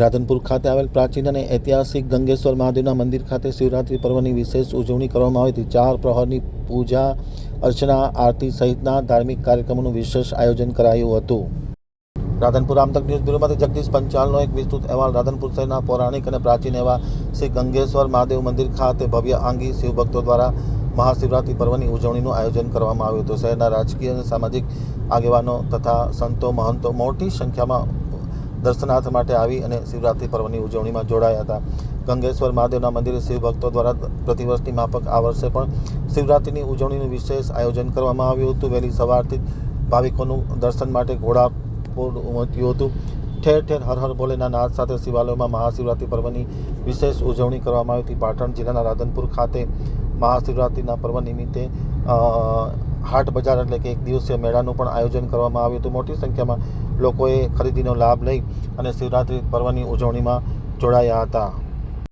રાધનપુર ખાતે આવેલ પ્રાચીન અને ઐતિહાસિક ગંગેશ્વર મહાદેવના મંદિર ખાતે શિવરાત્રિ પર્વની વિશેષ ઉજવણી કરવામાં આવી હતી. ચાર પ્રહરની પૂજા, અર્ચના, આરતી સહિતના ધાર્મિક કાર્યક્રમોનું વિશેષ આયોજન કરાયું હતું. રાધનપુર આમતક ન્યૂઝ બ્યુરોમાંથી જગદીશ પંચાલનો એક વિસ્તૃત અહેવાલ. રાધનપુર શહેરના પૌરાણિક અને પ્રાચીન એવા શ્રી ગંગેશ્વર મહાદેવ મંદિર ખાતે ભવ્ય આંગી શિવભક્તો દ્વારા મહાશિવરાત્રિ પર્વની ઉજવણીનું આયોજન કરવામાં આવ્યું હતું. શહેરના રાજકીય અને સામાજિક આગેવાનો તથા સંતો મહંતો મોટી સંખ્યામાં દર્શનાર્થ માટે આવી અને શિવરાત્રિ પર્વની ઉજવણીમાં જોડાયા હતા. ગંગેશ્વર મહાદેવના મંદિરે શિવભક્તો દ્વારા પ્રતિવર્ષની માફક આ વર્ષે પણ શિવરાત્રિની ઉજવણીનું વિશેષ આયોજન કરવામાં આવ્યું હતું. વહેલી સવારથી ભાવિકોનું દર્શન માટે ઘોડાપૂર ઉમટ્યું હતું. ઠેર ઠેર હર હર ભોલેના નાદ સાથે શિવાલયોમાં મહાશિવરાત્રિ પર્વની વિશેષ ઉજવણી કરવામાં આવી હતી. પાટણ જિલ્લાના રાધનપુર ખાતે મહાશિવરાત્રિના પર્વ નિમિત્તે હાટ બજાર એટલે કે એક દિવસીય મેળાનું પણ આયોજન કરવામાં આવ્યું હતું. મોટી સંખ્યામાં લોકોએ ખરીદીનો લાભ લઈ અને શિવરાત્રિ પર્વની ઉજવણીમાં જોડાયા હતા.